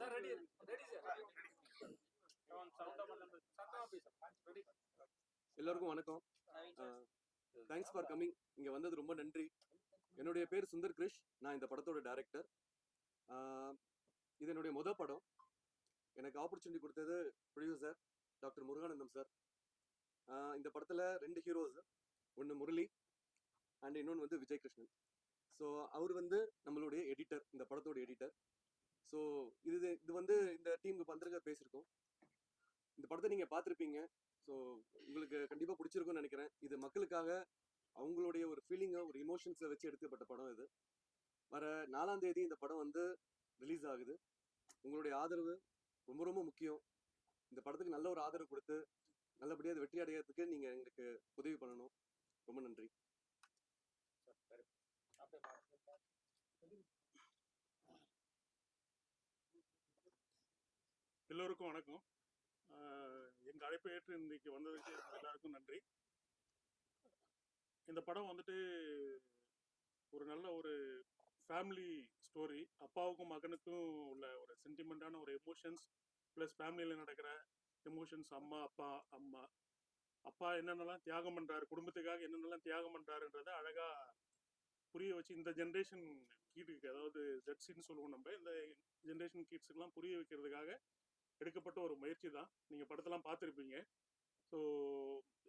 Sir ready ready sir சத்தமா பேச ready எல்லாருக்கும் வணக்கம். தேங்க்ஸ் ஃபார் கமிங் இங்க வந்தது ரொம்ப நன்றி. என்னுடைய பேர் சுந்தர் கிரிஷ். நான் இந்த படத்தோட டைரக்டர் இது என்னுடைய முத படம். எனக்கு ஆப்பர்ச்சுனிட்டி கொடுத்தது ப்ரொடியூசர் டாக்டர் முருகானந்தம் சார் இந்த படத்துல ரெண்டு ஹீரோஸ் ஒன்று முரளி அண்ட் இன்னொன்று வந்து விஜய் கிருஷ்ணன் ஸோ அவர் வந்து நம்மளுடைய எடிட்டர் இந்த படத்தோட எடிட்டர் ஸோ இது இது வந்து இந்த டீமுக்கு பந்திரக பேசியிருக்கோம் இந்த படத்தை நீங்க பார்த்துருப்பீங்க. ஸோ உங்களுக்கு கண்டிப்பாக பிடிச்சிருக்கும்னு நினைக்கிறேன். இது மக்களுக்காக அவங்களுடைய ஒரு ஃபீலிங்கை ஒரு இமோஷன்ஸை வச்சு எடுக்கப்பட்ட படம் இது. வர நாலாம் தேதி இந்த படம் வந்து ரிலீஸ் ஆகுது. உங்களுடைய ஆதரவு ரொம்ப ரொம்ப முக்கியம். இந்த படத்துக்கு நல்ல ஒரு ஆதரவு கொடுத்து நல்லபடியாக அது வெற்றி அடையிறதுக்கு நீங்கள் எங்களுக்கு உதவி பண்ணணும். ரொம்ப நன்றி. எல்லோருக்கும் வணக்கம். ஆஹ் எங்க அழைப்பை ஏற்று இன்னைக்கு வந்ததுக்கு எல்லாருக்கும் நன்றி. இந்த படம் வந்துட்டு ஒரு நல்ல ஒரு ஃபேமிலி ஸ்டோரி அப்பாவுக்கும் மகனுக்கும் உள்ள ஒரு சென்டிமெண்டான ஒரு எமோஷன்ஸ் ப்ளஸ் ஃபேமிலியில் நடக்கிற எமோஷன்ஸ் அம்மா அப்பா அம்மா. அப்பா என்னென்னலாம் தியாகம் பண்றாரு குடும்பத்துக்காக என்னென்னலாம் தியாகம் பண்ணுறாருன்றத அழகா புரிய வச்சு இந்த ஜென்ரேஷன் கீடுக்கு அதாவது ஜெட்ஸின்னு சொல்லுவோம் நம்ம இந்த ஜென்ரேஷன் கிட்ஸுக்கெல்லாம் புரிய வைக்கிறதுக்காக எடுக்கப்பட்ட ஒரு முயற்சி தான். நீங்கள் படத்தெல்லாம் பார்த்துருப்பீங்க. ஸோ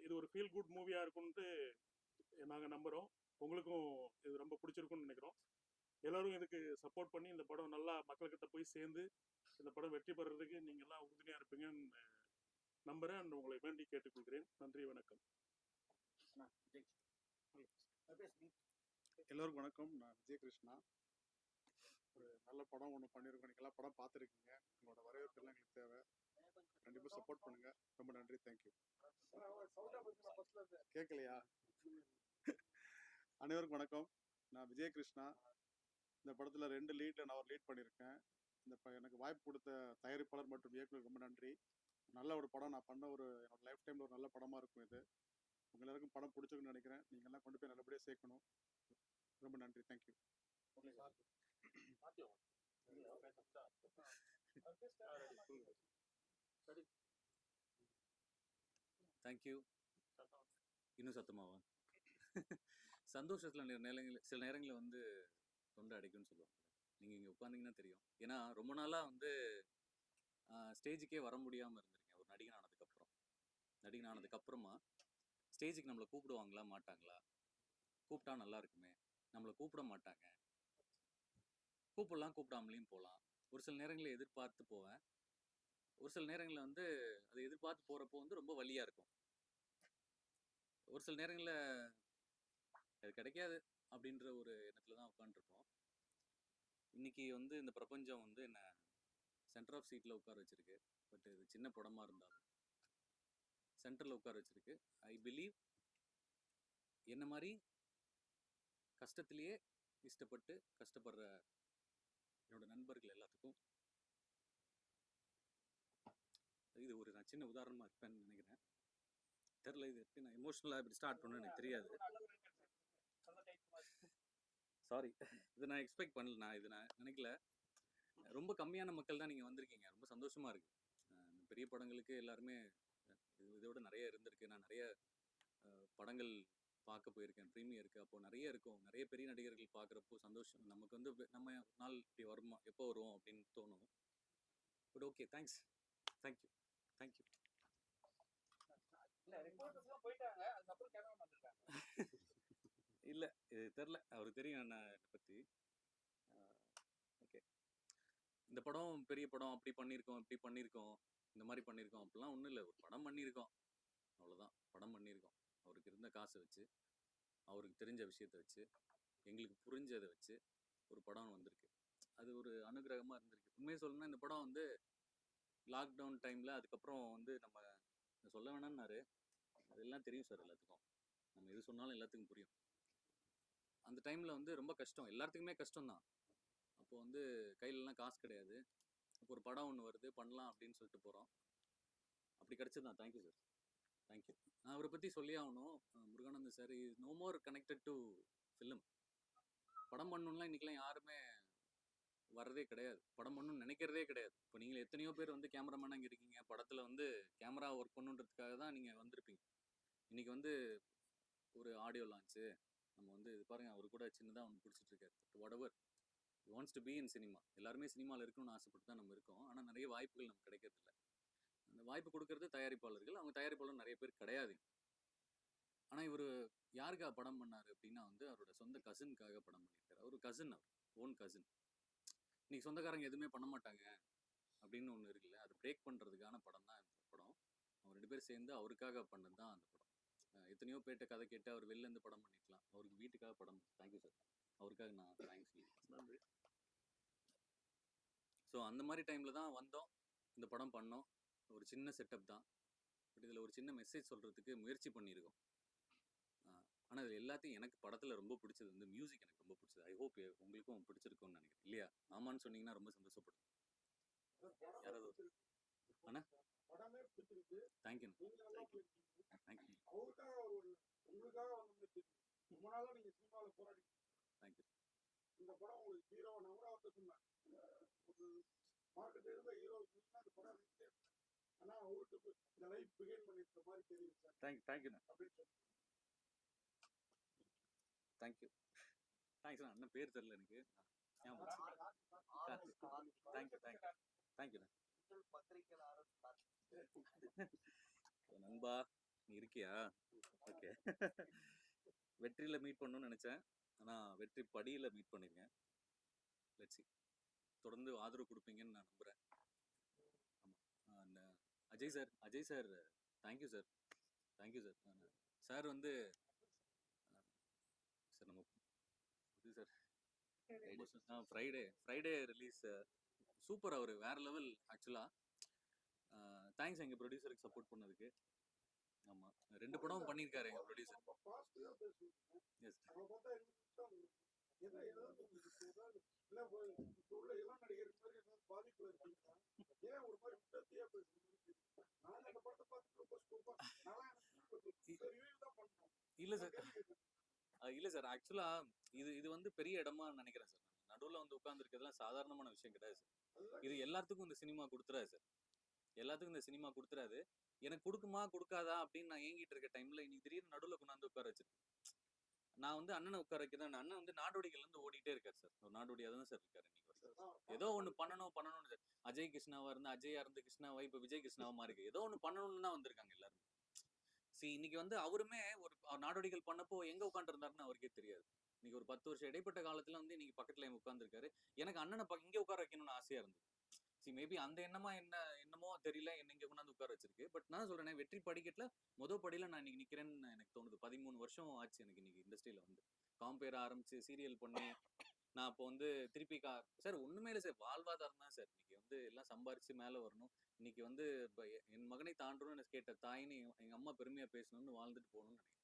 இது ஒரு ஃபீல் குட் மூவியாக இருக்கும்ன்ட்டு நாங்கள் நம்புகிறோம் உங்களுக்கும் இது ரொம்ப பிடிச்சிருக்கும்னு நினைக்கிறோம். எல்லாரும் இதுக்கு சப்போர்ட் பண்ணி இந்த படம் நல்லா மக்கள்கிட்ட போய் சேர்ந்து இந்த படம் வெற்றி பெறுறதுக்கு நீங்கள் எல்லாம் உறுதுணையாக இருப்பீங்கன்னு நம்புகிறேன் and உங்களை வேண்டி கேட்டுக்கொள்கிறேன். நன்றி வணக்கம். எல்லோருக்கும் வணக்கம். நான் விஜயகிருஷ்ணா. ஒரு நல்ல படம் ஒன்று பண்ணியிருக்கோம் நீங்கள் படம் பார்த்துருக்கீங்க. உங்களோட வரவேற்பெல்லாம் எங்களுக்கு தேவை. கண்டிப்பாக சப்போர்ட் பண்ணுங்க. ரொம்ப நன்றி. தேங்க்யூ கேட்கலையா? அனைவருக்கும் வணக்கம். நான் விஜயகிருஷ்ணா. இந்த படத்தில் ரெண்டு லீடில் நான் ஒரு லீட் பண்ணியிருக்கேன் இந்த ப- எனக்கு வாய்ப்பு கொடுத்த தயாரிப்பாளர் மற்றும் இயக்குனர் ரொம்ப நன்றி. நல்ல ஒரு படம் நான் பண்ண ஒரு என்னோட லைஃப் டைமில் ஒரு நல்ல படமாக இருக்கும் இது. உங்க எல்லாருக்கும் படம் பிடிச்சிருக்குன்னு நினைக்கிறேன். நீங்கள்லாம் கொண்டு போய் நல்லபடியாக சேர்க்கணும். ரொம்ப நன்றி. தேங்க்யூ தேங்க்யூ இன்னும் சத்தமாவா? சந்தோஷத்தில் நேரங்களில் சில நேரங்களில் வந்து தொண்டை அடைக்கும்னு சொல்லுவாங்க. நீங்கள் இங்கே உட்காந்தீங்கன்னா தெரியும். ஏன்னா ரொம்ப நாளாக வந்து ஸ்டேஜுக்கே வர முடியாமல் இருந்திருக்கேன் ஒரு நடிகன் ஆனதுக்கப்புறம் நடிகன் ஆனதுக்கப்புறமா ஸ்டேஜுக்கு நம்மளை கூப்பிடுவாங்களா மாட்டாங்களா? கூப்பிட்டா நல்லா இருக்குமே. நம்மளை கூப்பிட மாட்டாங்க. கூப்பிடலாம் கூப்பிடாமலையும் போகலாம். ஒரு சில நேரங்களில் எதிர்பார்த்து போவேன். ஒரு சில நேரங்களில் வந்து அதை எதிர்பார்த்து போகிறப்போ வந்து ரொம்ப வழியாக இருக்கும். ஒரு சில நேரங்களில் அது கிடைக்காது அப்படின்ற ஒரு எண்ணத்தில் தான் உட்காந்துருப்போம் இன்னைக்கு வந்து இந்த பிரபஞ்சம் வந்து என்னை சென்டர் ஆஃப் சீட்டில் உட்கார வச்சிருக்கு. பட் இது சின்ன படமாக இருந்தாலும் சென்டரில் உட்கார வச்சிருக்கு. ஐ பிலீவ் என்ன மாதிரி கஷ்டத்திலேயே இஷ்டப்பட்டு கஷ்டப்படுற என்னோட நண்பர்கள் எல்லாத்துக்கும் இது ஒரு நான் சின்ன உதாரணமாக இருப்பேன்னு நினைக்கிறேன். தெரில இது எப்படி நான் எமோஷனலாக இப்படி ஸ்டார்ட் பண்ண எனக்கு தெரியாது. சாரி இது நான் எக்ஸ்பெக்ட் பண்ணல. நான் இது நான் நினைக்கல. ரொம்ப கம்மியான மக்கள் தான் நீங்கள் வந்திருக்கீங்க. ரொம்ப சந்தோஷமா இருக்கு. அஹ் இந்த பெரிய படங்களுக்கு எல்லாருமே இது இதோட நிறைய இருந்திருக்கு. நான் நிறைய படங்கள் பார்க்க போயிருக்கேன். ப்ரீமியருக்கு அப்போ நிறைய இருக்கும். நிறைய பெரிய நடிகர்கள் பார்க்குறப்போ சந்தோஷம். நமக்கு வந்து நம்ம நாள் இப்படி வருமா எப்போ வருவோம் அப்படின்னு தோணும். But okay thanks thank you thank you இல்ல இது தெரில. அவருக்கு தெரியும் என்ன என்னை பற்றி ஓகே இந்த படம் பெரிய படம். அப்படி பண்ணியிருக்கோம் இப்படி பண்ணியிருக்கோம். இந்த மாதிரி பண்ணியிருக்கோம். அப்படிலாம் ஒன்றும் இல்லை. ஒரு படம் பண்ணியிருக்கோம். அவ்வளோதான் படம் பண்ணியிருக்கோம். அவருக்கு இருந்த காசை வச்சு அவருக்கு தெரிஞ்ச விஷயத்தை வச்சு எங்களுக்கு புரிஞ்சதை வச்சு ஒரு படம் வந்திருக்கு. அது ஒரு அனுகிரகமாக இருந்திருக்கு. உண்மையை சொல்லணும்னா இந்த படம் வந்து லாக்டவுன் டைமில் அதுக்கப்புறம் வந்து நம்ம சொல்ல வேணாம்னாரு. அதெல்லாம் தெரியும் சார் எல்லாத்துக்கும். நம்ம எது சொன்னாலும் எல்லாத்துக்கும் புரியும். அந்த டைமில் வந்து ரொம்ப கஷ்டம். எல்லாத்துக்குமே கஷ்டம் தான் அப்போ வந்து கையிலலாம் காசு கிடையாது. அப்போ ஒரு படம் ஒன்று வருது பண்ணலாம் அப்படின்னு சொல்லிட்டு போகிறோம் அப்படி கிடச்சது தான் தேங்க்யூ சார் தேங்க்யூ நான் அவரை பற்றி சொல்லி ஆகணும். Murugananda sir is no more connected to film படம் பண்ணணும்லாம் இன்றைக்கெலாம் யாருமே வர்றதே கிடையாது. படம் பண்ணணும்னு நினைக்கிறதே கிடையாது. இப்போ நீங்கள் எத்தனையோ பேர் வந்து கேமராமேனாக இங்கே இருக்கீங்க. படத்தில் வந்து கேமரா ஒர்க் பண்ணுன்றதுக்காக தான் நீங்கள் வந்திருப்பீங்க. இன்னைக்கு வந்து ஒரு ஆடியோ லான்ச்சு நம்ம வந்து இது பாருங்க அவர் கூட சின்னதாக ஒன்று பிடிச்சிட்ருக்காரு. Whatever wants to be in cinema எல்லாருமே சினிமாவில் இருக்கணும்னு ஆசைப்பட்டு தான் நம்ம இருக்கோம். ஆனால் நிறைய வாய்ப்புகள் நமக்கு கிடைக்கிறதில்ல. அந்த வாய்ப்பு கொடுக்கறது தயாரிப்பாளர்கள். அவங்க தயாரிப்பாளர் நிறைய பேர் கிடையாது. ஆனால் இவர் யாருக்காக படம் பண்ணாரு அப்படின்னா வந்து அவரோட சொந்த கசினுக்காக படம் பண்ணியிருக்காரு. அவர் கசின் அவர் ஓன் கசின் இன்னைக்கு சொந்தக்காரங்க எதுவுமே பண்ண மாட்டாங்க அப்படின்னு ஒன்று இருக்குல்ல அதை பிரேக் பண்ணுறதுக்கான படம் தான் இந்த படம். அவங்க ரெண்டு பேரும் சேர்ந்து அவருக்காக பண்ணது தான் அந்த படம். எத்தனையோ பேர்ட்ட கதை கேட்டு அவர் வெளில இருந்து படம் பண்ணிக்கலாம் அவருக்கு வீட்டுக்காக படம் தேங்க்யூ சார் அவருக்காக நான் தேங்க்ஸ் நன்றி. ஸோ அந்த மாதிரி டைமில் தான் வந்தோம். இந்த படம் பண்ணோம். ஒரு சின்ன செட்டப் தான். பட் இதில் ஒரு சின்ன மெசேஜ் சொல்கிறதுக்கு முயற்சி பண்ணியிருக்கோம். ஆனால் இது எல்லாத்தையும் எனக்கு படத்தில் ரொம்ப பிடிச்சது வந்து மியூசிக் எனக்கு ரொம்ப பிடிச்சது. ஐ ஹோப் உங்களுக்கும் பிடிச்சிருக்கும்னு நினைக்கிறேன். இல்லையா? ஆமான்னு சொன்னீங்கன்னா ரொம்ப சந்தோஷப்படும். யாராவது ஒரு- அண்ணா? படமே தேங்க்யூ தேங்க்யூ தேங்க்யூ இந்த படம் உங்களுக்கு ஹீரோ நவராவத்தை சொன்னேன் ஒரு மார்க்கெட் இருந்த ஹீரோ படம் ஆனா அவருக்கு இந்த லைஃப் பிகின் பண்ணிருக்க மாதிரி தெரியுது சார். தேங்க் தேங்க்யூ அப்படின்னு சொல்லி. தேங்க்யூ தேங்க்ஸ் அண்ணன் பேர் தெரில எனக்கு. தேங்க்யூ தேங்க்யூ தேங்க்யூண்ணா நண்பா நீ இருக்கியா? ஓகே வெற்றியில் மீட் பண்ணணும்னு நினச்சேன். ஆனால் வெற்றி படியில் மீட் பண்ணிருக்கேன். தொடர்ந்து ஆதரவு கொடுப்பீங்கன்னு நான் நம்புகிறேன் Ajay sir Ajay sir thank you sir thank you sir sir வந்து சார் நம்ம இது sir Friday Friday release super அவர். வேற லெவல் ஆக்சுவலாக தேங்க்ஸ் எங்கள் ப்ரொடியூசருக்கு சப்போர்ட் பண்ணதுக்கு. ஆமாம் ரெண்டு படம் பண்ணியிருக்காரு எங்கள் ப்ரொடியூசர் எஸ் இல்ல சார். இல்லை சார். ஆக்சுவலாக இது இது வந்து பெரிய இடமா நினைக்கிறேன் சார் நடுவில் வந்து உட்காந்துருக்கிறதுலாம் சாதாரணமான விஷயம் கிடையாது சார். இது எல்லாத்துக்கும் இந்த சினிமா கொடுத்துறாது சார். எல்லாத்துக்கும் இந்த சினிமா கொடுத்துறாது எனக்கு கொடுக்குமா கொடுக்காதா அப்படின்னு நான் ஏங்கிட்டு இருக்க டைம்ல இன்னைக்கு திடீர்னு நடுவில் கொண்டாந்து உட்கார வச்சிருக்கு நான் வந்து அண்ணனை உட்கார வைக்கிறேன். அண்ணன் வந்து நாடோடிகள் இருந்து ஓடிட்டே இருக்காரு சார். ஒரு நாடோடியா தான் சார் இருக்காரு இன்னைக்கு. ஏதோ ஒன்று பண்ணணும் பண்ணணும்னு சார். அஜய் கிருஷ்ணாவா இருந்து அஜயா இருந்து கிருஷ்ணாவா இப்போ விஜய் கிருஷ்ணாவா மாறி இருக்கு. ஏதோ ஒன்று பண்ணணும்னு தான் வந்திருக்காங்க எல்லாரும். சி இன்னைக்கு வந்து அவருமே ஒரு நாடோடிகள் பண்ணப்போ எங்க உட்காந்துருந்தாருன்னு அவருக்கே தெரியாது. இன்னைக்கு ஒரு பத்து வருஷம் இடைப்பட்ட காலத்துல வந்து இன்னைக்கு பக்கத்துல உட்காந்துருக்காரு எனக்கு அண்ணனை இங்க உட்கார வைக்கணும்னு ஆசையா இருந்தது. சி மேபி அந்த எண்ணமா என்ன என்னமோ தெரியல என்ன இங்க கொண்டாந்து உட்கார வச்சிருக்கு. பட் நான் சொல்றேன் வெற்றி படிக்கட்டுல முத படியில நான் இன்னைக்கு நிக்கிறேன்னு எனக்கு தோணுது. பதிமூணு வருஷம் ஆச்சு எனக்கு இன்னைக்கு இண்டஸ்ட்ரியில வந்து. காம்பேர் ஆரம்பிச்சு சீரியல் பண்ணி நான் இப்போ வந்து திருப்பி கா சார் ஒண்ணுமே இல்லை சார். வாழ்வாதாரம் தான் சார். இன்னைக்கு வந்து எல்லாம் சம்பாரிச்சு மேல வரணும். இன்னைக்கு வந்து எ- என் மகனை தாண்டணும்னு கேட்ட தாயின்னு எங்க- எங்க அம்மா பெருமையா பேசணும்னு வாழ்ந்துட்டு போகணும்னு நினைக்கிறேன்.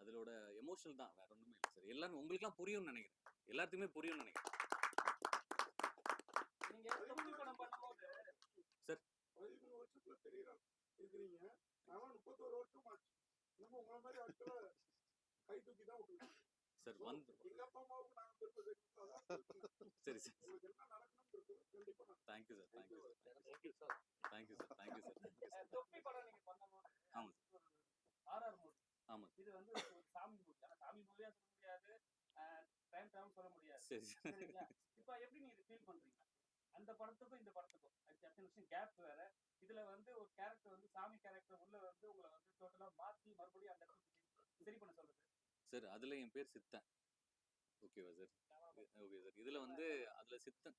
அதோட எமோஷனல் தான் வேற ஒண்ணுமே இல்லை சார். எல்லாரும் உங்களுக்குலாம் புரியும்னு நினைக்கிறேன். எல்லாத்துக்குமே புரியும்னு நினைக்கிறேன் நீங்க தொகுதி படம் பண்ணும்போது பதிமூணு வருஷத்துல தெரியற இருக்கிறீங்க ஆனா முப்பத்தோரு வருஷம் ஆச்சு நம்ம உங்களை மாதிரி ஆட்களை கை தூக்கி தான் விட்டுருக்கோம் சார் வந்து எங்க அப்பா அம்மாவுக்கு நாங்க பெருமை. சரி சார். உங்களுக்கு என்ன கண்டிப்பா நான் thank you sir thank you sir thank you sir thank you sir thank you sir sir தொப்பி படம் நீங்க பண்ணும்போது ஆமா ஆர்ஆர் மூவி. ஆமா இது வந்து சாமி மூவி. ஆனா சாமி மூவியா சொல்ல முடியாது. டைம் டைம் சொல்ல முடியாது. சரி சார். சரிங்களா? இப்போ எப்படி நீங்க ஃபீல் பண்றீங்க? அந்த படத்துக்கும் இந்த படத்துக்கும். அது அத்தனை வருஷம் கேப் வேற. இதுல வந்து ஒரு கேரக்டர் வந்து சாமி கேரக்டர் உள்ள வந்து உங்களை வந்து டோட்டலா மாத்தி மறுபடியும் அந்த இடத்துக்கு சரி பண்ண சொல்லுது சார் அதுல என் பேர் சித்தன். ஓகேவா சார் ஓகே சார் இதுல வந்து அதுல சித்தன்.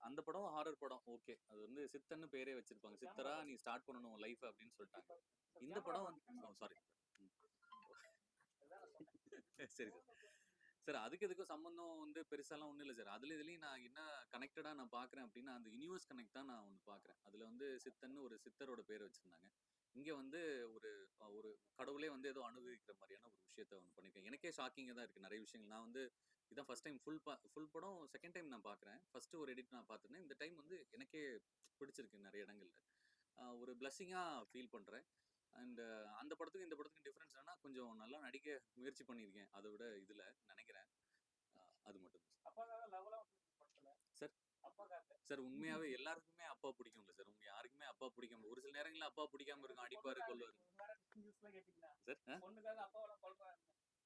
அந்த படம் ஹாரர் படம். ஓகே அது வந்து சித்தன்னு பேரே வச்சிருப்பாங்க. சித்தரா நீ ஸ்டார்ட் பண்ணணும் லைஃப் அப்படின்னு சொல்லிட்டாங்க. இந்த படம் வந்து சாரி சரி சார் சார் அதுக்கு இதுக்கும் சம்மந்தம் வந்து பெருசாலாம் ஒன்றும் இல்லை சார். அதுல இதுலேயும் நான் என்ன கனெக்டடாக நான் பார்க்குறேன் அப்படின்னா அந்த யூனிவர்ஸ் கனெக்ட் தான் நான் ஒன்று பார்க்குறேன் அதில் வந்து சித்தன்னு ஒரு சித்தரோட பேர் வச்சுருந்தாங்க. இங்கே வந்து ஒரு ஒரு கடவுளே வந்து ஏதோ அனுபவிக்கிற மாதிரியான ஒரு விஷயத்த ஒன்று பண்ணிருக்கேன். எனக்கே ஷாக்கிங்காக தான் இருக்குது நிறைய விஷயங்கள். நான் வந்து இதான் ஃபர்ஸ்ட் டைம் ஃபுல் ஃபுல் படம் செகண்ட் டைம் நான் பார்க்குறேன் ஃபஸ்ட்டு ஒரு எடிட் நான் பார்த்துருந்தேன் இந்த டைம் வந்து எனக்கே பிடிச்சிருக்கு நிறைய இடங்கள்ல. ஒரு பிளஸ்ஸிங்காக ஃபீல் பண்ணுறேன் அண்ட் அந்த படத்துக்கும் இந்த படத்துக்கும் டிஃப்ரென்ஸ் என்னன்னா கொஞ்சம் நல்லா நடிக்க முயற்சி பண்ணியிருக்கேன். அதை விட இதில் நினைக்கிறேன். அது மட்டும் சார்? சார் உண்மையாவே எல்லாருக்குமே அப்பா பிடிக்கும்ல சார். உங்க யாருக்குமே அப்பா பிடிக்காம ஒரு சில நேரங்கள்ல அப்பா பிடிக்காம இருக்கும். அடிப்பாரு கொள்வாரு சார்?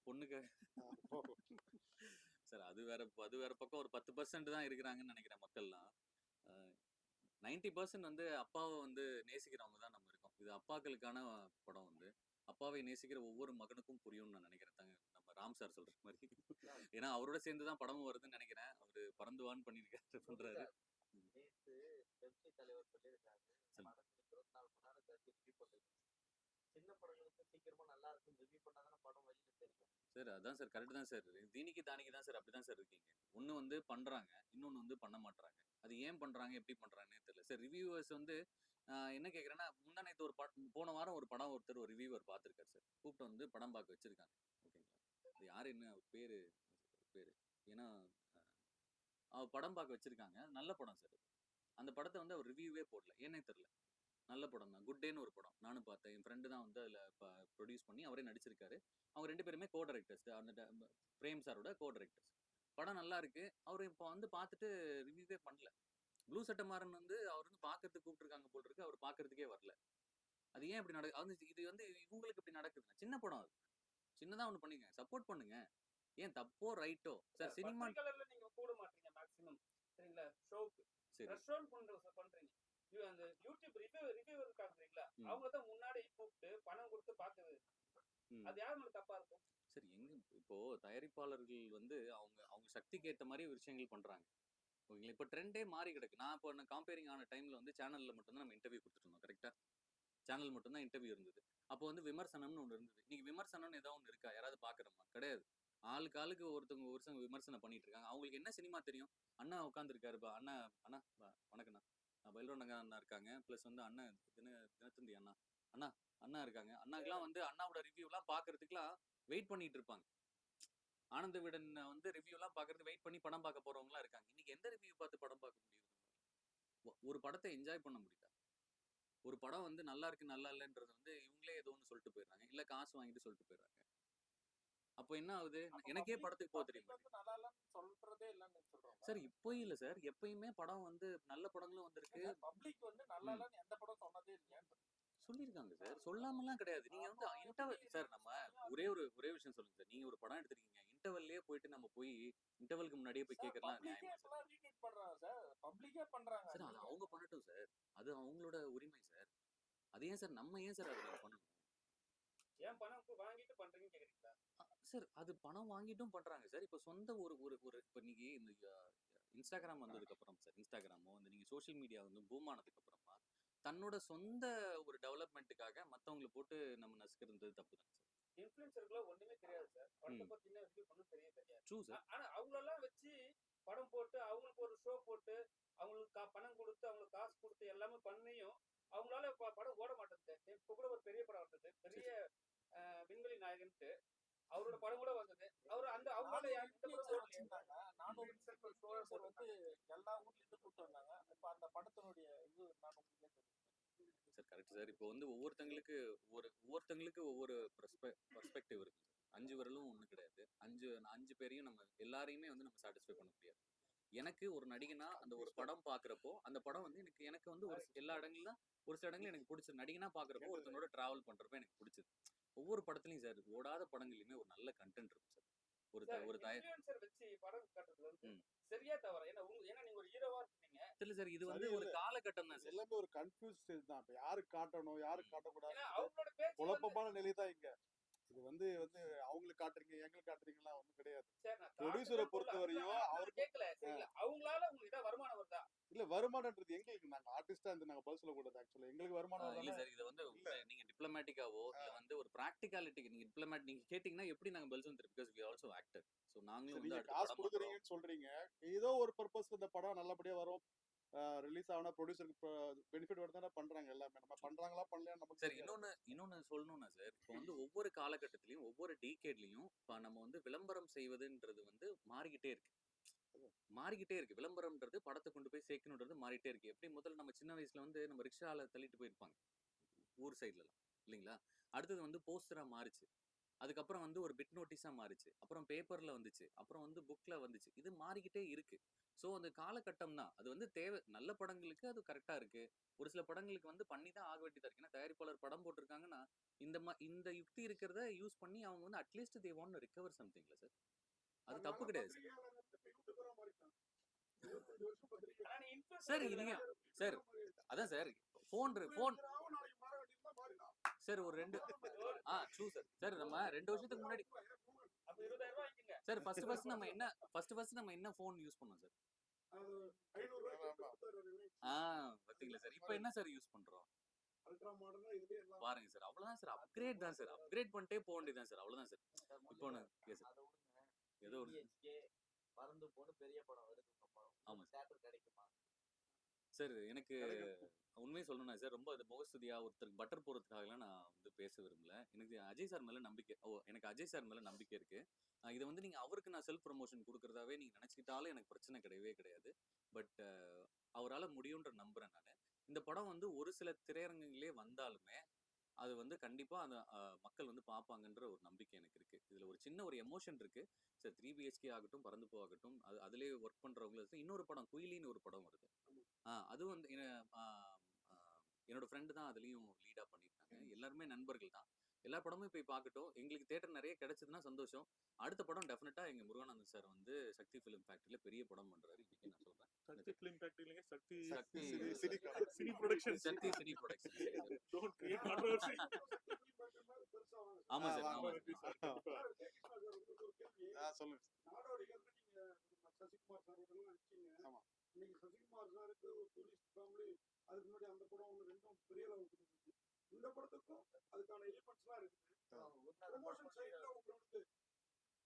பொண்ணுக்காக சார் அது வேற அது வேற பக்கம் ஒரு பத்து பர்சன்ட் தான் இருக்கிறாங்கன்னு நினைக்கிறேன் மக்கள்லாம். நைன்டி பர்சன்ட் வந்து அப்பாவை வந்து நேசிக்கிறவங்க தான் நம்ம அப்பாக்களுக்கான படம் வந்து அப்பாவை நேசிக்கிற ஒவ்வொரு மகனுக்கும் புரியும்னு நான் நினைக்கிறேன். தாங்க நம்ம ராம் சார் சொல்ற மாதிரி. ஏன்னா அவரோட சேர்ந்து தான் படமும் வருதுன்னு நினைக்கிறேன். அவரு பறந்துவான்னு பண்ணியிருக்காரு பண்றாரு சார் அதான் சார் கரெக்ட் தான் சார். தீனிக்கு தானிக்கு தான் சார் அப்படிதான் சார் இருக்கீங்க. ஒன்று வந்து பண்றாங்க இன்னொன்று வந்து பண்ண மாட்றாங்க. அது ஏன் பண்றாங்க எப்படி பண்றாங்கன்னே தெரியல. சார் ரிவ்யூவர்ஸ் வந்து என்ன கேட்குறேன்னா முந்தா ஒரு படம் போன வாரம் ஒரு படம் ஒருத்தர் ஒரு ரிவ்யூவர் பார்த்துருக்காரு சார். கூப்பிட்டு வந்து படம் பார்க்க வச்சுருக்காங்க. ஓகேங்களா? அது யார் என்ன அவர் பேர் பேர்? ஏன்னா அவர் படம் பார்க்க வச்சுருக்காங்க. நல்ல படம் சார் அந்த படத்தை வந்து அவர் ரிவ்யூவே போடல. ஏன்னே தெரில. நல்ல படம் தான். குட் டேன்னு ஒரு படம். நானும் பார்த்தேன் என் ஃப்ரெண்டு தான் வந்து அதில் இப்போ ப்ரொடியூஸ் பண்ணி அவரே நடிச்சிருக்காரு. அவங்க ரெண்டு பேருமே கோ டைரக்டர்ஸ் அந்த ட- பிரேம் சாரோட கோ டைரக்டர்ஸ் படம் நல்லா இருக்கு. அவர் இப்போ வந்து பார்த்துட்டு ரிவ்யூவே பண்ணல. ப்ளூ சட்டமாறன் வந்து அவர் வந்து பார்க்கறதுக்கு கூப்பிட்டுருக்காங்க போல் இருக்கு அவர் பார்க்கறதுக்கே வரல. அது ஏன் இப்படி நடக்கு அது இது வந்து இவங்களுக்கு இப்படி நடக்குதுன்னா சின்ன படம் அது. சின்னதா ஒன்று பண்ணிங்க. சப்போர்ட் பண்ணுங்க. ஏன் தப்போ ரைட்டோ? சார் சினிமா நீங்க கூட மாட்டீங்க மேக்ஸிமம் சரிங்களா? ஷோக்கு. ரெஸ்டாரண்ட் பண்ற பண்றீங்க. அந்த யூடியூப் ரிவ்யூ ரிவ்யூ இருக்காங்க சரிங்களா. அவங்க தான் முன்னாடி கூப்பிட்டு பணம் கொடுத்து பாக்குது. அது யார் மேல தப்பா இருக்கும்? சரி எங்க இப்போ தயாரிப்பாளர்கள் வந்து அவங்க அவங்க சக்திக்கு ஏற்ற மாதிரி விஷயங்கள் பண்றாங்க. ஓகேங்களா? இப்போ ட்ரெண்டே மாறி கிடக்கு. நான் இப்போ நான் காம்பேரிங் ஆன டைமில் வந்து சேனலில் மட்டும்தான் நம்ம இன்டர்வியூ கொடுத்துட்டு இருந்தோம் கரெக்டாக சேனல் மட்டும்தான் இன்டர்வியூ இருந்தது. அப்போ வந்து விமர்சனம்னு ஒன்று இருந்தது. இன்னைக்கு விமர்சனம்னு ஏதாவது ஒன்று இருக்கா? யாராவது பார்க்குறோமா? கிடையாது. ஆளுக்கு ஆளுக்கு ஒருத்தவங்க ஒருத்தவங்க விமர்சனம் பண்ணிட்டு இருக்காங்க. அவங்களுக்கு என்ன சினிமா தெரியும்? அண்ணா உட்காந்துருக்காருப்பா அண்ணா அண்ணா வணக்கண்ணா நான் அண்ணா இருக்காங்க. ப்ளஸ் வந்து அண்ணன் தின தினத்தந்தி அண்ணா. அண்ணா அண்ணா இருக்காங்க. அண்ணாக்கெல்லாம் வந்து அண்ணாவோட ரிவ்யூலாம் பார்க்கறதுக்குலாம் வெயிட் பண்ணிட்டு இருப்பாங்க. ஆனந்த விடன் வந்து ரிவ்யூலாம் பார்க்கறது வெயிட் பண்ணி படம் பார்க்க போறவங்கலாம் இருக்காங்க. இன்னைக்கு எந்த ரிவ்யூ பார்த்து படம் பார்க்க முடியுது ஒரு படத்தை என்ஜாய் பண்ண முடியுதா? ஒரு படம் வந்து நல்லா இருக்கு நல்லா இல்லைன்றது வந்து இவங்களே ஏதோ ஒன்று சொல்லிட்டு போயிடுறாங்க. இல்ல காசு வாங்கிட்டு சொல்லிட்டு போயிடுறாங்க. அப்போ என்ன ஆகுது? எனக்கே படத்துக்கு போக தெரியும்? சார் இப்போ இல்ல சார். எப்பயுமே படம் வந்து நல்ல படங்களும் வந்திருக்கு. பப்ளிக் வந்து நல்லா இல்லைன்னு எந்த படம் சொன்னதே இல்லையா? சொல்லியிருக்காங்க சார். சொல்லாமலாம் கிடையாது. நீங்க வந்து இன்டர்வல் சார் நம்ம ஒரே ஒரு ஒரே விஷயம் சொல்லுங்க சார். நீங்க ஒரு படம் எடுத்திருக்கீங்க. இன்டர்வல்லே போயிட்டு நம்ம போய் இன்டர்வலுக்கு முன்னாடியே போய் பப்ளிக்கே நியாயமா சார்? அது அவங்க பண்ணட்டும் சார். அது அவங்களோட உரிமை சார். அது ஏன் சார்? நம்ம ஏன் சார் அதை நம்ம பண்ணணும்? ஏன் பணம் வாங்கிட்டு பண்றீங்கன்னு கேக்குறீங்களா? சார் அது பணம் வாங்கிட்டும் பண்றாங்க சார். இப்போ சொந்த ஒரு ஒரு ஒரு இப்போ நீங்க இந்த இன்ஸ்டாகிராம் வந்ததுக்கு அப்புறம் சார் இன்ஸ்டாகிராமோ இந்த நீங்க சோஷியல் மீடியா வந்து பூம் ஆனதுக்கு அப்புறமா தன்னோட சொந்த ஒரு டெவலப்மெண்ட்டுக்காக மத்தவங்களை போட்டு நம்ம நசுக்கிறது தப்பு தானே சார். இன்ஃபுளுசருக்குலாம் ஒண்ணுமே தெரியாது சார் படத்தை. பத்தி என்ன ரிவ்யூ பண்ண தெரிய தெரியாது. ஆனா அவங்களெல்லாம் வச்சு படம் போட்டு அவங்களுக்கு ஒரு ஷோ போட்டு அவங்களுக்கு பணம் கொடுத்து அவங்களுக்கு காசு கொடுத்து எல்லாமே பண்ணியும் அவங்களால படம் ஓட மாட்டேங்குது இப்ப கூட ஒரு பெரிய படம் வந்தது பெரிய அஹ், விண்வெளி நாயகன்ட்டு. அவரோட படம் கூட வந்தது. அவர் அந்த அவங்களால எல்லா ஊர்ல இருந்து கூப்பிட்டு வந்தாங்க. இப்ப அந்த படத்தினுடைய இது நான் உங்களுக்கே சார் கரெக்ட் சார். இப்போ வந்து ஒவ்வொருத்தங்களுக்கு ஒவ்வொரு ஒவ்வொருத்தங்களுக்கு ஒவ்வொரு பர்ஸ்பெக்டிவ் இருக்கு அஞ்சு விரலும் ஒண்ணு கிடையாது. அஞ்சு அஞ்சு பேரையும் நம்ம எல்லாரையுமே வந்து நம்ம சாட்டிஸ்ஃபை பண்ண முடியாது. எனக்கு ஒரு நடிகனா அந்த ஒரு படம் பாக்குறப்போ அந்த படம் வந்து எனக்கு எனக்கு வந்து ஒரு எல்லா இடங்கள்ல ஒரு சில இடங்கள்ல எனக்கு பிடிச்ச நடிகனா பாக்குறப்போ ஒருத்தனோட டிராவல் பண்றப்ப எனக்கு பிடிச்சது. ஒவ்வொரு படத்துலயும் சார் ஓடாத படங்கள்லயுமே ஒரு நல்ல கண்டென்ட் இருக்கும் சார். ஒரு ஒரு வச்சு படம் கட்டுறது வந்து. சரியா தவறா? ஏன்னா உங்க ஏன்னா நீங்க ஒரு ஹீரோவா இருக்கீங்க. தெரியல சார் இது வந்து ஒரு காலகட்டம் தான் எல்லாமே ஒரு கன்ஃபியூஸ் ஸ்டேஜ் தான். இப்ப யாருக்கு காட்டணும் யாருக்கு காட்டக்கூடாது அவங்களோட குழப்பமான நிலை தான் இங்க. இது வந்து வந்து அவங்களுக்கு காட்டுறீங்க எங்களுக்கு காட்டுறீங்களா ஒண்ணும் கிடையாது. சரி, நான் producer-அ காட்டுறேன் பொறுத்தவரையும் அவருக்கு- கேட்கல சரிங்களா? அவங்களால உங்களுக்கு ஏதாவது வருமானம் வருதா? இல்ல வருமானம்ன்றது எங்களுக்கு நாங்க ஆர்டிஸ்டா இருந்து நாங்க பதில் சொல்லக்கூடாது ஆக்சுவலா எங்களுக்கு வருமானம் இல்ல சார் இது வந்து நீங்க டிப்ளமேட்டிக்காவோ இல்ல வந்து ஒரு ப்ராக்டிகாலிட்டிக்கு நீங்க டிப்ளமேட் நீங்க கேட்டீங்கன்னா எப்படி நாங்க பதில் சொல்லுவோம் because we also actor so நாங்களும் காசு. கொடுக்குறீங்கன்னு சொல்றீங்க. ஏதோ ஒரு பர்பஸ் இந்த படம் நல்லபடியா வரும். ரிலீஸ் ஆனா ப்ரொடியூசருக்கு பெனிஃபிட் வரதானே பண்றாங்க எல்லாமே. நம்ம பண்றாங்களா பண்ணலையா நமக்கு சரி. இன்னொன்னு இன்னொன்னு சொல்லணும்னா சார் இப்போ வந்து ஒவ்வொரு காலகட்டத்திலயும் ஒவ்வொரு டீகேட்லயும் இப்போ நம்ம வந்து விளம்பரம் செய்வதுன்றது வந்து மாறிக்கிட்டே இருக்கு. மாறிக்கிட்டே இருக்கு. விளம்பரம்ன்றது படத்தை கொண்டு போய் சேர்க்கணுன்றது மாறிட்டே இருக்கு. எப்படி முதல்ல நம்ம சின்ன வயசுல வந்து நம்ம ரிக்ஷால தள்ளிட்டு போயிருப்பாங்க ஊர் சைட்லலாம் இல்லைங்களா? அடுத்தது வந்து போஸ்டரா மாறிச்சு. அதுக்கப்புறம் வந்து ஒரு பிட் நோட்டீஸாக மாறிச்சு. அப்புறம் பேப்பரில் வந்துச்சு. அப்புறம் வந்து புக்கில் வந்துச்சு. இது மாறிக்கிட்டே இருக்கு. ஸோ அந்த காலகட்டம் தான். அது வந்து தேவை. நல்ல படங்களுக்கு அது கரெக்டாக இருக்கு. ஒரு சில படங்களுக்கு வந்து பண்ணி தான் ஆக வேண்டியதாக இருக்கு. ஏன்னா தயாரிப்பாளர் படம் போட்டிருக்காங்கன்னா இந்த மா இந்த யுக்தி இருக்கிறத யூஸ் பண்ணி அவங்க வந்து at least they want recover சம்திங்ல sir. அது தப்பு கிடையாது சார். சார் சார் அதான் சார் ஃபோன் ஃபோன் சார் ஒரு ரெண்டு ஆ ட்ரூ சார் சார் நம்ம ரெண்டு வருஷத்துக்கு முன்னாடி சார் ஃபர்ஸ்ட் ஃபர்ஸ்ட் நம்ம என்ன ஃபர்ஸ்ட் ஃபர்ஸ்ட் நம்ம என்ன ஃபோன் யூஸ் பண்ணோம் சார்? ஆ பாத்தீங்களா சார்? இப்போ என்ன சார் யூஸ் பண்றோம்? பாருங்க சார் அவ்வளவுதான் சார். அப்கிரேட் தான் சார். அப்கிரேட் பண்ணிட்டே போக வேண்டியதுதான் சார். அவ்வளவுதான் சார். இப்போ எஸ் சார் ஏதோ ஒரு பறந்து போன பெரிய படம் வருது உங்க படம். ஆமா தேட்டர் கிடைக்குமா? சார் எனக்கு உண்மையை சொல்லணும்னா சார் ரொம்ப அது முகஸ்துதியா ஒருத்தருக்கு பட்டர் போறதுக்காகலாம் நான் வந்து பேச விரும்பல. எனக்கு அஜய் சார் மேல நம்பிக்கை. ஓ எனக்கு அஜய் சார் மேல நம்பிக்கை இருக்கு. இதை வந்து நீங்க அவருக்கு நான் செல்ஃப் ப்ரமோஷன் கொடுக்கறதாவே நீங்க நினைச்சுக்கிட்டாலும் எனக்கு பிரச்சனை கிடையவே கிடையாது. பட் அவரால் முடியுன்ற நம்புறேன் நான். இந்த படம் வந்து ஒரு சில திரையரங்குகளே வந்தாலுமே அது வந்து கண்டிப்பா அந்த மக்கள் வந்து பார்ப்பாங்கன்ற ஒரு நம்பிக்கை எனக்கு இருக்கு. இதுல ஒரு சின்ன ஒரு எமோஷன் இருக்கு. சார் த்ரீ பிஹெச்கே ஆகட்டும் பறந்து போ ஆகட்டும் அது அதுலேயே ஒர்க் பண்றவங்களுக்கு இன்னொரு படம் குயிலின்னு ஒரு படம் வருது. ஆ அது வந்து என்னோட ஃப்ரெண்டு தான் அதுலேயும் லீடாக பண்ணியிருக்காங்க எல்லாருமே நண்பர்கள் தான். எல்லா படமும் போய் பார்க்கட்டும். எங்களுக்கு தேட்டர் நிறைய கிடைச்சதுன்னா சந்தோஷம். அடுத்த படம் டெஃபினட்டாக எங்கள் முருகானந்தன் சார் வந்து சக்தி ஃபிலிம் ஃபேக்ட்ரியில் பெரிய படம் பண்ணுறாரு இன்னைக்கு நான் சொல்கிறேன் சக்தி ஃபிலிம் ஃபேக்டரி இல்லைங்க Sakthi Sakthi cine- production Sakthi cine production don't create controversy sir. நன்றி சார். சொல்லுங்க நாடோடிகள்னு நீங்க நம்ம சசிகுமார் சார் எல்லாம் நடிச்சீங்க ஆமா. இன்னைக்கு சசிகுமார் சாருக்கு ஒரு டூரிஸ்ட் ஃபேமிலி அதுக்கு முன்னாடி அந்த படம் ஒன்று ரெண்டும் பெரிய லெவலுக்கு இருந்துச்சு இந்த படத்துக்கும் அதுக்கான எலிமெண்ட்ஸ்லாம் இருக்குது. ப்ரொமோஷன் சைடுல உங்களுக்கு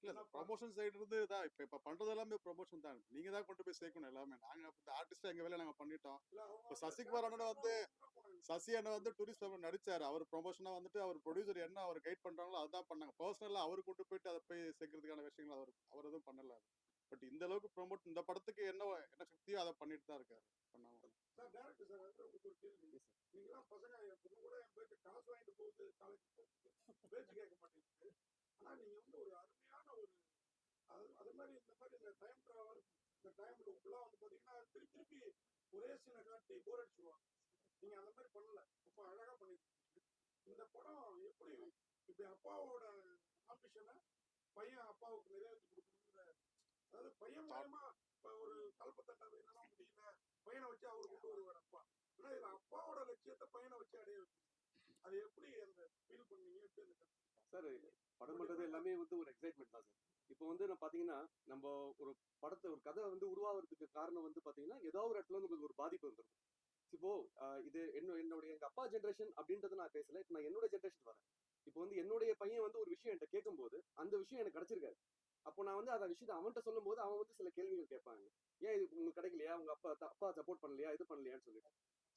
இல்ல ப்ரொமோஷன் சைடு இருந்து தான் இப்ப இப்ப பண்றது எல்லாமே ப்ரொமோஷன் தான். நீங்க தான் கொண்டு போய் சேர்க்கணும் எல்லாமே. நாங்க இந்த ஆர்டிஸ்ட் எங்க வேலையை நாங்க பண்ணிட்டோம். இப்ப சசிகுமார் அண்ணன் வந்து சசி அண்ணன் வந்து டூரிஸ்ட் ஃபேமிலி நடிச்சாரு. அவர் ப்ரொமோஷனா வந்துட்டு அவர் ப்ரொடியூசர் என்ன அவர் கைட் பண்றாங்களோ அதான் பண்ணாங்க. பர்சனலா அவர் கொண்டு போயிட்டு அதை போய் சேர்க்கறதுக்கான விஷயங்கள் அவர் அவர் எதுவும் பண்ணல. பட் இந்த அளவுக்கு ப்ரோமோட் இந்த படத்துக்கு என்ன என்ன சக்தியோ அதை பண்ணிட்டு தான் இருக்காரு பண்ணாம. சார் டேரக்டர் சார் அதுல உங்களுக்கு ஒரு கேள்வி. நீங்களாம் பசங்க என் பொண்ணு கூட என் பேருக்கு காசு வாங்கிட்டு போகுது காலேஜ் போகுது பேச்சு கேட்க மாட்டேங்குது. ஆனா நீங்க வந்து ஒரு அருமையான ஒரு அது அது மாதிரி இந்த மாதிரி இந்த டைம் டிராவல் இந்த டைம் லூப்லாம் வந்து பாத்தீங்கன்னா திருப்பி திருப்பி ஒரே சீனை காட்டி போர் அடிச்சிருவாங்க. நீங்க அந்த மாதிரி பண்ணல. ரொம்ப அழகா பண்ணிருக்கீங்க இந்த படம் எப்படி இப்படி அப்பாவோட ஆம்பிஷனை பையன் அப்பாவுக்கு நிறைவேற்றி அதாவது பையன் மூலமா இப்போ ஒரு தட்டை என்னால முடியல பையனை வச்சு அவர் கொண்டு வருவார் அப்பா. ஆனா இதுல அப்பாவோட லட்சியத்தை பையனை வச்சு அடைய வைக்கணும். அது எப்படி அந்த ஃபீல் பண்ணீங்க சார் படம் பண்றது எல்லாமே வந்து ஒரு எக்ஸைட்மெண்ட் தான் சார் இப்போ வந்து நான் பாத்தீங்கன்னா நம்ம ஒரு படத்தை ஒரு கதை வந்து உருவாகிறதுக்கு காரணம் வந்து பாத்தீங்கன்னா ஏதோ ஒரு இடத்துல வந்து உங்களுக்கு ஒரு பாதிப்பு வந்துருக்கும். இப்போ இது என்ன என்னுடைய எங்க அப்பா ஜென்ரேஷன் அப்படின்றத நான் பேசல. இப்போ நான் என்னோட ஜென்ரேஷன் வரேன். இப்போ வந்து என்னுடைய பையன் வந்து ஒரு விஷயம் என்கிட்ட கேட்கும்போது அந்த விஷயம் எனக்கு கிடைச்சிருக்காரு அப்போ நான் வந்து அந்த விஷயத்தை அவன்கிட்ட சொல்லும் போது அவன் வந்து சில கேள்விகள் கேட்பாங்க. ஏன் இது உங்களுக்கு கிடைக்கலையா? உங்க அப்பா அப்பா சப்போர்ட் பண்ணலையா? இது பண்ணலையான்னு சொல்லிட்டு.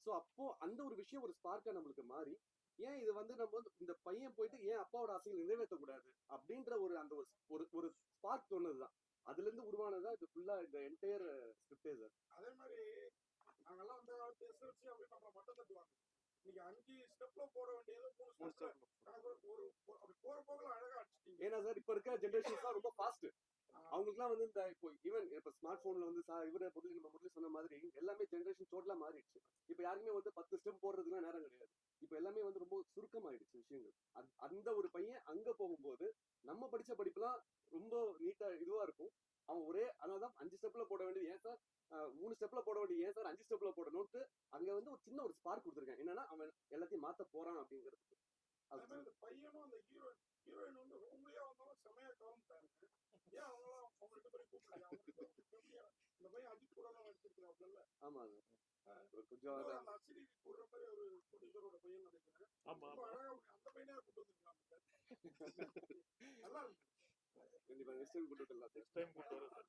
ஸோ அப்போ அந்த ஒரு விஷயம் ஒரு ஸ்பார்க்கா நம்மளுக்கு மாறி ஏன் இது வந்து நம்ம வந்து இந்த பையன் போயிட்டு ஏன் அப்பாவோட ஆசைகள் நிறைவேற்றக்கூடாது அப்படின்ற ஒரு அந்த ஒரு ஒரு ஒரு ஸ்பார்க் தோணுதுதான். அதுல இருந்து உருவானதுதான் இது ஃபுல்லா இந்த என்டையர் ஸ்கிரிப்டே சார் அதே மாதிரி நாங்கெல்லாம் அந்த காலத்து தட்டுவாங்க. இன்னைக்கு அஞ்சு ஸ்டெப்ல போட வேண்டியது மூணு ஸ்டெப்ல ஒரு அப்படி போற போகல அழகா அடிச்சிட்டீங்க. ஏன்னா சார் இப்ப இருக்க ஜென்ரேஷன்ஸ்லாம் ரொம்ப ஃபாஸ்ட் அவங்களுக்குலாம் வந்து இந்த இப்போ ஈவன் இப்ப ஸ்மார்ட் போன்ல வந்து சா இவர முரளி நம்ம முரளி சொன்ன மாதிரி எல்லாமே ஜென்ரேஷன் டோட்டலா மாறிடுச்சு. இப்ப யாருமே வந்து பத்து ஸ்டெப் போடுறதுக்குலாம் நேரம் கிடையாது. இப்ப எல்லாமே வந்து ரொம்ப சுருக்கமாயிடுச்சு விஷயங்கள். அந்த ஒரு பையன் அங்க போகும்போது நம்ம படிச்ச படிப்புலாம் ரொம்ப நீட்டா இதுவா இருக்கும். அவன் ஒரே அதனாலதான் அஞ்சு ஸ்டெப்ல போட வேண்டியது. ஏன் சார் மூணு ஸ்டெப்ல போட வேண்டியது. ஏன் சார் அஞ்சு ஸ்டெப்ல போடணும்ட்டு அங்க வந்து ஒரு சின்ன ஒரு ஸ்பார்க் கொடுத்துருக்கேன் என்னன்னா அவன் எல்லாத்தையும் மாத்த போறான் அப்படிங்கிறதுக்கு. பையனும் அந்த ஹீரோயின் ஹீரோயின் வந்து ஹோம்லியா வந்தாலும் செமையா கவனித்தாங்க ஏன் அவங்களாம் அவங்க ரெண்டு பேரும் இந்த பையன் அஜித் கூட நடிச்சிருக்கிறாப்ல ஆமா கொஞ்சம் அசிரி கூடுற மாதிரி ஒரு ப்ரொடியூசரோட பையன் நினைக்கிறேன் அழகா அந்த பையனே கூட்டு வந்துருக்கலாம் நல்லா இருக்கு கண்டிப்பா நெக்ஸ்ட் டைம் கொண்டு வரலாம். சார் நெக்ஸ்ட் டைம் கொண்டு வரேன் சார்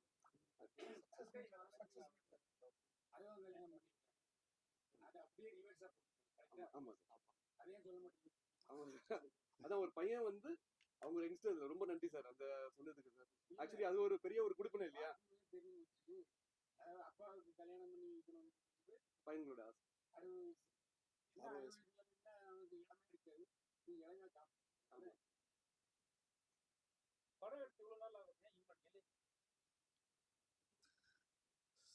ஆமா. சார் அதான் ஒரு பையன் வந்து அவங்க யங்ஸ்டர் ரொம்ப நன்றி சார் அந்த சொன்னதுக்கு சார் ஆக்சுவலி அது ஒரு பெரிய ஒரு குடுப்பினை இல்லையா? அப்பாவுக்கு கல்யாணம் பண்ணி பையன்களோட ஆசை. இருக்காது நீ ஆமா படம் எடுத்து இவ்வளவு நாள் ஆகுது ஏன் இன்னும் delay?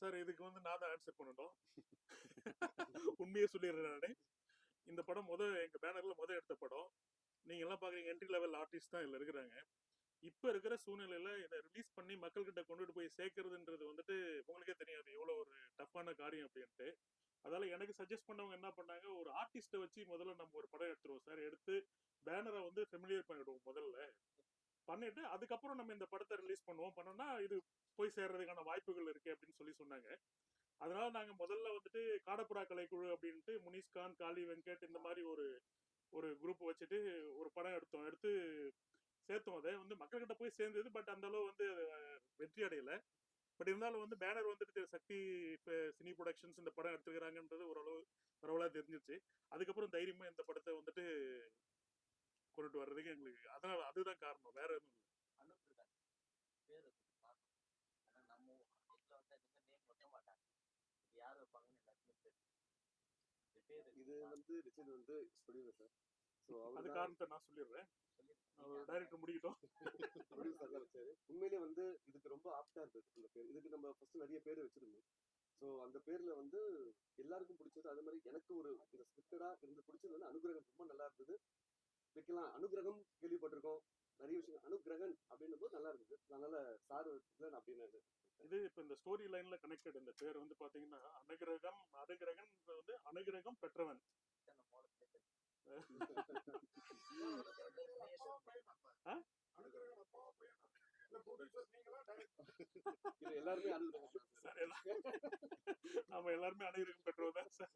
சார் இதுக்கு வந்து நான் தான் ஆன்சர் பண்ணணும் உண்மையை சொல்லிடுறேன் நானே. இந்த படம் முத எங்க பேனர்ல முத எடுத்த படம். நீங்க எல்லாம் பாக்குறீங்க என்ட்ரி லெவல் ஆர்டிஸ்ட் தான் இதுல இருக்கிறாங்க. இப்ப இருக்கிற சூழ்நிலையில இதை ரிலீஸ் பண்ணி மக்கள்கிட்ட கொண்டுட்டு போய் சேர்க்கறதுன்றது வந்துட்டு உங்களுக்கே தெரியும் அது எவ்வளவு ஒரு டஃப்பான காரியம் அப்படின்ட்டு. அதால எனக்கு சஜஸ்ட் பண்ணவங்க என்ன பண்ணாங்க ஒரு ஆர்டிஸ்ட்டை வச்சு முதல்ல நம்ம ஒரு படம் எடுத்துருவோம் சார் எடுத்து பேனரை வந்து ஃபெமிலியர் பண்ணிடுவோம் முதல்ல. பண்ணிட்டு அதுக்கப்புறம் நம்ம இந்த படத்தை ரிலீஸ் பண்ணுவோம். பண்ணோம்னா இது போய் சேர்றதுக்கான வாய்ப்புகள் இருக்கு அப்படின்னு சொல்லி சொன்னாங்க. அதனால நாங்க முதல்ல வந்துட்டு காடப்புறா கலைக்குழு அப்படின்ட்டு முனிஷ்கான் காளி வெங்கட் இந்த மாதிரி ஒரு ஒரு குரூப் வச்சுட்டு ஒரு படம் எடுத்தோம். எடுத்து சேர்த்தோம். அதை வந்து மக்கள்கிட்ட போய் சேர்ந்தது பட் அந்த அளவு வந்து வெற்றி அடையல. பட் இருந்தாலும் வந்து பேனர் வந்துட்டு சக்தி சினி ப்ரொடக்ஷன்ஸ் இந்த படம் எடுத்துக்கிறாங்கன்றது ஓரளவு பரவலாக தெரிஞ்சிச்சு. அதுக்கப்புறம் தைரியமா இந்த படத்தை வந்துட்டு கொண்டுட்டு வர்றதுக்கு எங்களுக்கு அதனால அதுதான் காரணம். வேற எதுவும் இல்லை. இது வந்து ரிச்சர்ட் வந்து ப்ரொடியூசர் சார். ஸோ அது காரணத்தை நான் சொல்லிடுறேன். அவர் டைரக்டர் முடிக்கட்டும். தான் வச்சாரு. உண்மையிலே வந்து இதுக்கு ரொம்ப ஆப்டா இருந்தது இந்த பேர். இதுக்கு நம்ம ஃபர்ஸ்ட் நிறைய பேர் வச்சிருந்தோம். ஸோ அந்த பேர்ல வந்து எல்லாருக்கும் பிடிச்சது. அதே மாதிரி எனக்கு ஒரு இந்த ஸ்கிரிப்டடா இருந்து பிடிச்சது வந்து அனுகிரகம். ரொம்ப நல்லா இருந்தது. வைக்கலாம். அனுகிரகம் கேள்விப்பட்டிருக்கோம். நிறைய விஷயம் அனுகிரகன் அப்படின்னும் போது நல்லா இருந்தது. அதனால சார் அப்படின்னு இது இப்ப இந்த ஸ்டோரி லைன்ல கனெக்டட் இந்த பேர் வந்து பாத்தீங்கன்னா அனுகிரகம் அனுகிரகன் வந்து அனுகிரகம் பெற்றவன். எல்லாருமே நாம எல்லாருமே அனுகிரகம் பெற்றவன் தான் சார்.